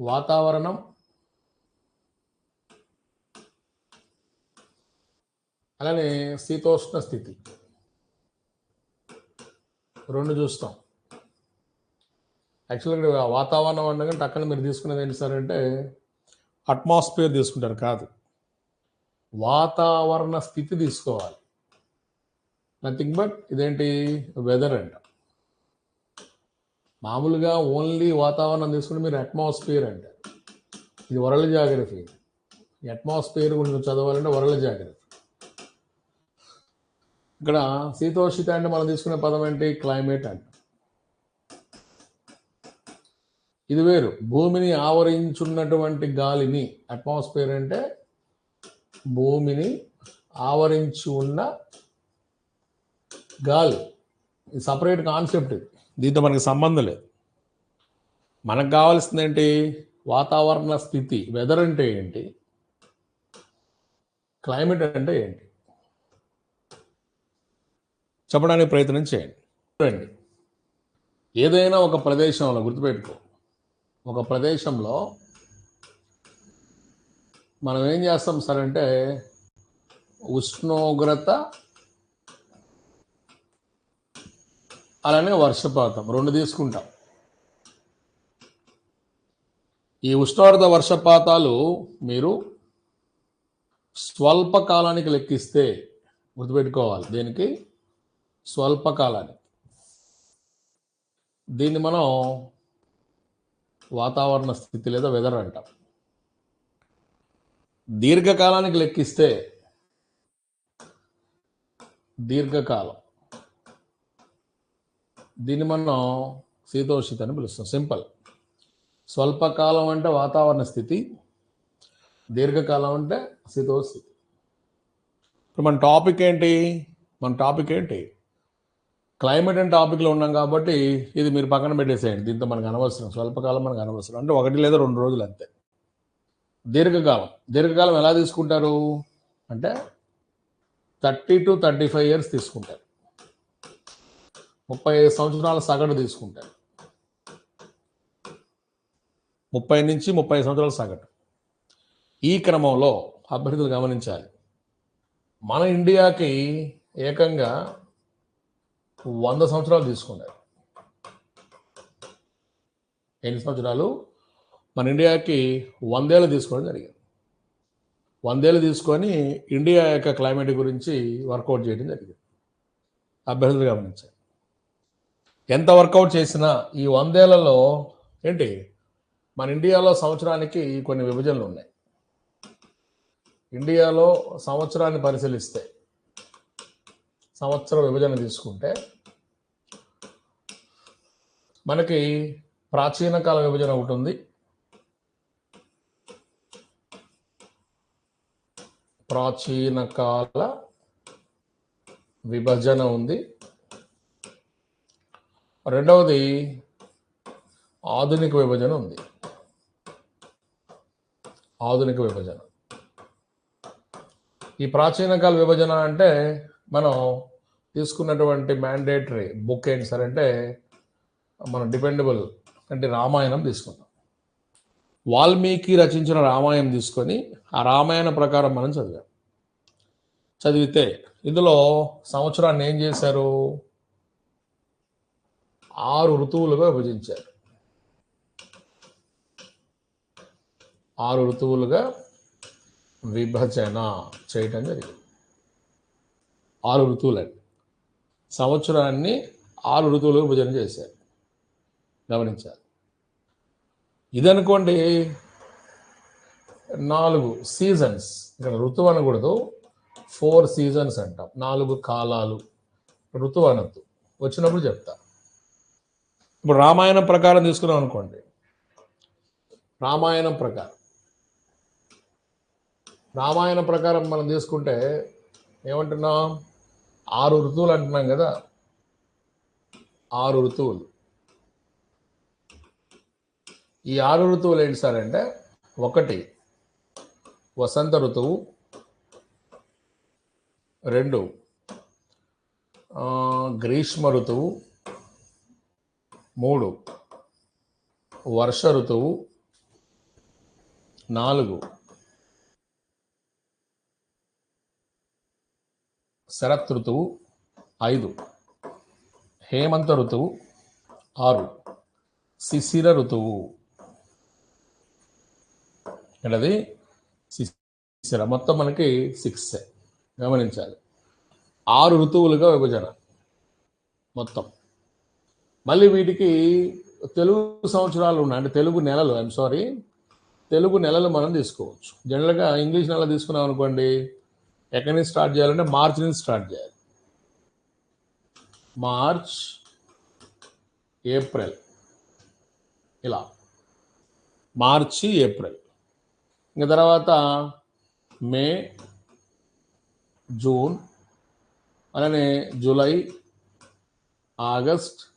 వాతావరణం. అలానే శీతోష్ణ స్థితి. రెండు చూస్తాం. యాక్చువల్గా ఇక్కడ వాతావరణం అనగా టక్కన మీరు తీసుకునేది ఏంటి సార్ అంటే అట్మాస్ఫియర్ తీసుకుంటారు కాదు. వాతావరణ స్థితి తీసుకోవాలి. నథింగ్ బట్ ఇదేంటి? వెదర్ అంట. మామూలుగా ఓన్లీ వాతావరణం తీసుకుంటే మీరు అట్మాస్ఫియర్ అంటారు. ఇది వరల్డ్ జాగ్రఫీ. అట్మాస్ఫియర్ గురించి చదవాలంటే వరల్డ్ జాగ్రఫీ. ఇక్కడ శీతోషిత అంటే మనం తీసుకునే పదం ఏంటి? క్లైమేట్ అంట ఇది వేరు. భూమిని ఆవరించున్నటువంటి గాలిని అట్మాస్ఫియర్ అంటే భూమిని ఆవరించి ఉన్న గాలి సపరేట్ కాన్సెప్ట్ ఇది. దీంతో మనకి సంబంధం లేదు. మనకు కావాల్సింది ఏంటి వాతావరణ స్థితి వెదర్ అంటే ఏంటి? క్లైమేట్ అంటే ఏంటి? చెప్పడానికి ప్రయత్నం చేయండి. చూడండి. ఏదైనా ఒక ప్రదేశంలో గుర్తుపెట్టుకో. ఒక ప్రదేశంలో మనం ఏం చేస్తాం సార్ అంటే ఉష్ణోగ్రత అలానే వర్షపాతం. రెండు తీసుకుంటాం. ఈ ఉష్ణోగ్రత వర్షపాతాలు మీరు స్వల్పకాలానికి లెక్కిస్తే గుర్తుపెట్టుకోవాలి. దీనికి స్వల్పకాలానికి. దీన్ని మనం వాతావరణ స్థితి లేదా వెదర్ అంటాం. దీర్ఘకాలానికి లెక్కిస్తే దీర్ఘకాలం. దీన్ని మనం శీతోషిత అని పిలుస్తాం. సింపుల్. స్వల్పకాలం అంటే వాతావరణ స్థితి దీర్ఘకాలం అంటే శీతోస్థితి ఇప్పుడు మన టాపిక్ ఏంటి? మన టాపిక్ ఏంటి? క్లైమేట్ అండ్ టాపిక్లో ఉన్నాం కాబట్టి ఇది మీరు పక్కన పెట్టేసేయండి. దీంతో మనకు అనవసరం. స్వల్పకాలం మనకు అనవసరం. అంటే ఒకటి లేదా రెండు రోజులు అంతే. దీర్ఘకాలం. దీర్ఘకాలం ఎలా తీసుకుంటారు? అంటే thirty two thirty five years తీసుకుంటారు. ముప్పై ఐదు సంవత్సరాల సగటు తీసుకుంటారు. ముప్పై నుంచి ముప్పై సంవత్సరాల సగటు. ఈ క్రమంలో అభ్యర్థులు గమనించాలి. మన ఇండియాకి ఏకంగా వంద సంవత్సరాలు తీసుకున్నారు. ఎన్ని సంవత్సరాలు? మన ఇండియాకి వందేళ్ళు తీసుకోవడం జరిగింది. వందేళ్ళు తీసుకొని ఇండియా యొక్క క్లైమేట్ గురించి వర్కౌట్ చేయడం జరిగింది. అభ్యర్థులు గమనించాలి. ఎంత వర్కౌట్ చేసినా ఈ వందేళ్ళలో ఏంటి? మన ఇండియాలో సంవత్సరానికి కొన్ని విభజనలు ఉన్నాయి. ఇండియాలో సంవత్సరాన్ని పరిశీలిస్తే సంవత్సర విభజన తీసుకుంటే మనకి ప్రాచీన కాల విభజన ఒకటి ఉంది. ప్రాచీన కాల విభజన ఉంది. రెండవది ఆధునిక విభజన ఉంది. ఆధునిక విభజన. ఈ ప్రాచీన కాల విభజన అంటే మనం తీసుకున్నటువంటి మ్యాండేటరీ బుక్ ఏంటి సార్ అంటే మనం డిపెండబుల్ అంటే రామాయణం తీసుకున్నాం వాల్మీకి రచించిన రామాయణం తీసుకొని ఆ రామాయణ ప్రకారం మనం చదివాం. చదివితే ఇందులో సంవత్సరాన్ని ఏం చేశారు? ఆరు ఋతువులుగా విభజించారు. ఆరు ఋతువులుగా విభజన చేయటం జరిగింది. ఆరు ఋతువులండి. సంవత్సరాన్ని ఆరు ఋతువులు విభజన చేశారు. గమనించాలి. ఇదనుకోండి నాలుగు సీజన్స్. ఇక్కడ ఋతువు అనకూడదు. ఫోర్ సీజన్స్ అంటాం. నాలుగు కాలాలు. ఋతువు అనద్దు వచ్చినప్పుడు చెప్తా. ఇప్పుడు రామాయణం ప్రకారం తీసుకున్నాం అనుకోండి. రామాయణం ప్రకారం. రామాయణ ప్రకారం మనం తీసుకుంటే ఏమంటున్నాం? ఆరు ఋతువులు అంటున్నాం కదా. ఆరు ఋతువులు. ఈ ఆరు ఋతువులు ఏంటి సార్ అంటే ఒకటి వసంత ఋతువు రెండు గ్రీష్మ ఋతువు మూడు. వర్ష ఋతువు. నాలుగు. శరత్ ఋతువు. ఐదు. హేమంత ఋతువు. ఆరు. శిశిర ఋతువు. ఏంటది? శిశిర. మొత్తం మనకి సిక్స్. గమనించాలి. ఆరు ఋతువులుగా విభజన. మొత్తం. మళ్ళీ వీటికి తెలుగు సంవత్సరాలు ఉన్నాయి. అంటే తెలుగు నెలలు ఐఎమ్ సారీ తెలుగు నెలలు మనం తీసుకోవచ్చు. జనరల్గా ఇంగ్లీష్ నెల తీసుకున్నాం అనుకోండి ఎక్కడి నుంచి స్టార్ట్ చేయాలంటే మార్చి నుంచి స్టార్ట్ చేయాలి. March April. ఇలా. మార్చి ఏప్రిల్. ఇంకా తర్వాత మే జూన్ అలానే జూలై ఆగస్ట్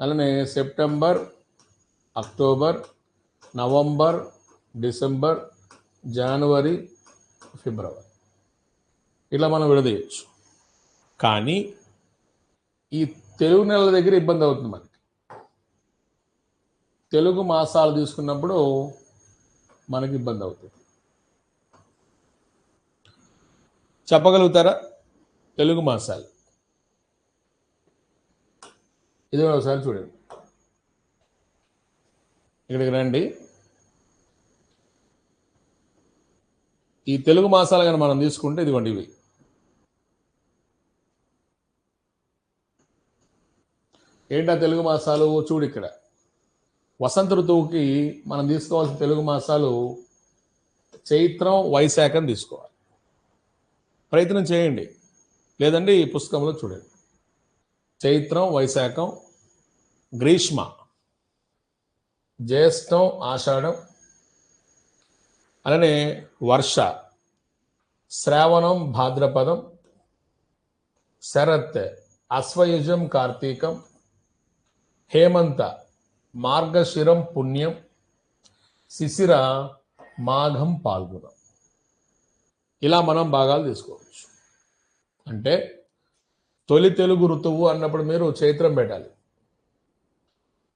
అలానే సెప్టెంబర్ అక్టోబర్ నవంబర్ డిసెంబర్ జనవరి ఫిబ్రవరి. ఇలా మనం విడదీయచ్చు. కానీ ఈ తెలుగు నెలల దగ్గర ఇబ్బంది అవుతుంది మనకి. తెలుగు మాసాలు తీసుకున్నప్పుడు మనకి ఇబ్బంది అవుతుంది. చెప్పగలుగుతారా? తెలుగు మాసాలు. ఇది ఒకసారి చూడండి ఇక్కడికి రండి. ఈ తెలుగు మాసాలు కానీ మనం తీసుకుంటే ఇదిగోండి ఇవి. ఏంటా తెలుగు మాసాలు? చూడు ఇక్కడ. వసంత ఋతువుకి మనం తీసుకోవాల్సిన తెలుగు మాసాలు చైత్రం వైశాఖం తీసుకోవాలి. ప్రయత్నం చేయండి. లేదంటే ఈ పుస్తకంలో చూడండి. చైత్రం వైశాఖం గ్రీష్మ. జ్యేష్టం ఆషాఢం అలానే వర్ష. శ్రావణం భాద్రపదం శరత్ అశ్వయుజం కార్తీకం హేమంత మార్గశిరం పుణ్యం శిశిర మాఘం పాల్గొనం. ఇలా మనం భాగాలు తీసుకోవచ్చు. అంటే తొలి తెలుగు ఋతువు అన్నప్పుడు మీరు చైత్రం పెట్టాలి.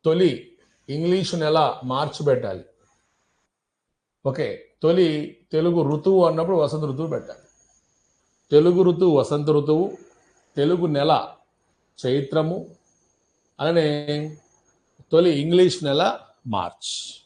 తొలి ఇంగ్లీష్ నెల మార్చి పెట్టాలి. ఓకే తొలి తెలుగు ఋతువు అన్నప్పుడు వసంత ఋతువు పెట్టాలి. తెలుగు ఋతువు వసంత ఋతువు తెలుగు నెల చైత్రము అలానే తొలి ఇంగ్లీష్ నెల మార్చ్.